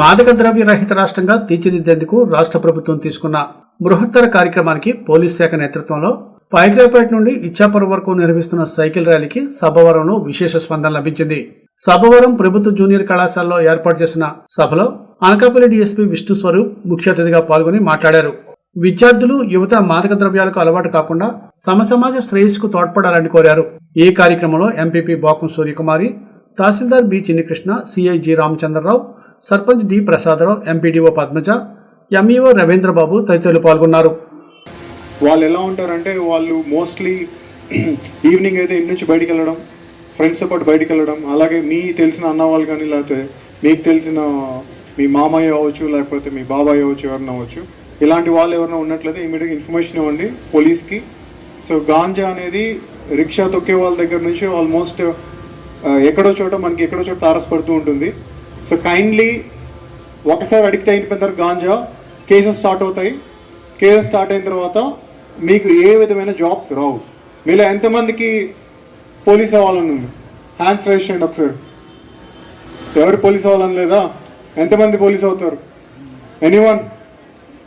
మాదక ద్రవ్య రహిత రాష్ట్రంగా తీర్చిదిద్దేందుకు రాష్ట్ర ప్రభుత్వం తీసుకున్న బృహత్తర కార్యక్రమానికి పోలీస్ శాఖ నేతృత్వంలో పైగ్రేపేట నుండి ఇచ్చాపురం వరకు నిర్వహిస్తున్న సైకిల్ ర్యాలీకి సభవరంలో విశేష స్పందన లభించింది. సభవరం ప్రభుత్వ జూనియర్ కళాశాలలో ఏర్పాటు చేసిన సభలో అనకాపల్లి డీఎస్పీ విష్ణు స్వరూప్ ముఖ్య అతిథిగా పాల్గొని మాట్లాడారు. విద్యార్థులు యువత మాదక ద్రవ్యాలకు అలవాటు కాకుండా సమసమాజ శ్రేయస్సుకు తోడ్పడాలని కోరారు. ఈ కార్యక్రమంలో ఎంపీపీ బాకం సూర్యకుమారి తహసీల్దార్ B Chinnikrishna CI G Ramachandrarao sarpanch D Prasadarao MPDO Padmaja MEO Ravindrababu తదితరులు పాల్గొన్నారు. వాళ్ళు ఎలా ఉంటారంటే వాళ్ళు మోస్ట్లీ ఈవినింగ్ అయితే ఇంటి నుంచి బయటికి వెళ్ళడం ఫ్రెండ్స్తో పాటు బయటికి వెళ్ళడం అలాగే మీ తెలిసిన అన్న వాళ్ళు కానీ లేకపోతే మీకు తెలిసిన మీ మామయ్య అవ్వచ్చు లేకపోతే మీ బాబాయ్ అవ్వచ్చు ఎవరైనా అవ్వచ్చు. ఇలాంటి వాళ్ళు ఎవరైనా ఉన్నట్లయితే ఇమీడియట్గా ఇన్ఫర్మేషన్ ఇవ్వండి పోలీస్కి. సో గాంజా అనేది రిక్షా తొక్కే వాళ్ళ దగ్గర నుంచి ఆల్మోస్ట్ ఎక్కడో చోట మనకి ఎక్కడో చోట తారసపడుతూ ఉంటుంది. సో కైండ్లీ ఒకసారి అడిక్ట్ అయిపోయిన తర్వాత గాంజా కేసెస్ స్టార్ట్ అవుతాయి. కేసెస్ స్టార్ట్ అయిన తర్వాత మీకు ఏ విధమైన జాబ్స్ రావు. మీలో ఎంతమందికి పోలీస్ అవ్వాలని ఉంది? హ్యాండ్స్ రైజ్ చేయండి ఒకసారి. ఎవరు పోలీస్ అవ్వాలని లేదా? ఎంతమంది పోలీస్ అవుతారు? ఎనీవన్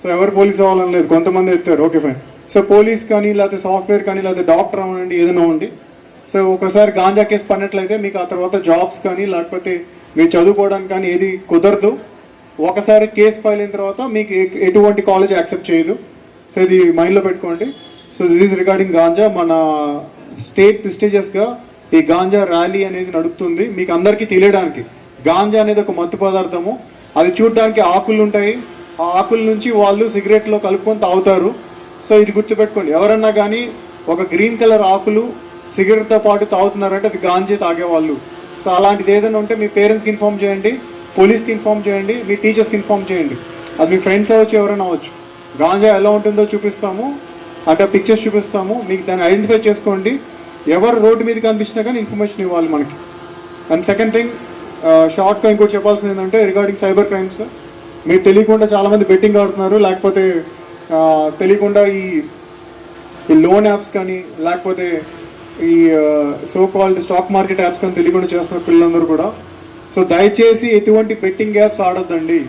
సో ఎవరు పోలీస్ అవ్వాలని లేదు? కొంతమంది ఎత్తారు. ఓకే ఫైన్ సో పోలీస్ కానీ లేకపోతే సాఫ్ట్వేర్ కానీ లేకపోతే డాక్టర్ అవ్వండి ఏదైనా ఉండి. సో ఒకసారి గాంజా కేసు పడినట్లయితే మీకు ఆ తర్వాత జాబ్స్ కానీ లేకపోతే మీరు చదువుకోవడానికి కానీ ఏది కుదరదు. ఒకసారి కేసు ఫైల్ అయిన తర్వాత మీకు ఎటువంటి కాలేజ్ యాక్సెప్ట్ చేయదు. సో ఇది మైండ్లో పెట్టుకోండి. So this is regarding ganja. మన స్టేట్ ప్రిస్టేజియస్గా ఈ గాంజా ర్యాలీ అనేది నడుపుతుంది. మీకు అందరికీ తెలియడానికి గాంజా అనేది ఒక మత్తు పదార్థము. అది చూడడానికి ఆకులు ఉంటాయి. ఆ ఆకుల నుంచి వాళ్ళు సిగరెట్లో కలుపుకొని తాగుతారు. సో ఇది గుర్తుపెట్టుకోండి. ఎవరన్నా కానీ ఒక గ్రీన్ కలర్ ఆకులు సిగరెట్తో పాటు తాగుతున్నారంటే అది గాంజీ తాగేవాళ్ళు. సో అలాంటిది ఏదైనా ఉంటే మీ పేరెంట్స్కి ఇన్ఫామ్ చేయండి పోలీస్కి ఇన్ఫామ్ చేయండి మీ టీచర్స్కి ఇన్ఫామ్ చేయండి. అది మీ ఫ్రెండ్స్ అవ్వచ్చు ఎవరైనా అవ్వచ్చు. గాంజా ఎలా ఉంటుందో చూపిస్తాము అంటే పిక్చర్స్ చూపిస్తాము మీకు దాన్ని ఐడెంటిఫై చేసుకోండి. ఎవరు రోడ్డు మీద కనిపించినా కానీ ఇన్ఫర్మేషన్ ఇవ్వాలి మనకి. అండ్ సెకండ్ థింగ్ షార్ట్గా ఇంకోటి చెప్పాల్సింది ఏంటంటే రిగార్డింగ్ సైబర్ క్రైమ్స్. మీరు తెలియకుండా చాలామంది బెట్టింగ్ ఆడుతున్నారు లేకపోతే తెలియకుండా ఈ లోన్ యాప్స్ కానీ లేకపోతే ఈ so called stock market apps కానీ తెలియకుండా చేస్తున్న పిల్లలందరూ కూడా. సో దయచేసి ఎటువంటి బెట్టింగ్ యాప్స్ ఆడొద్దండి.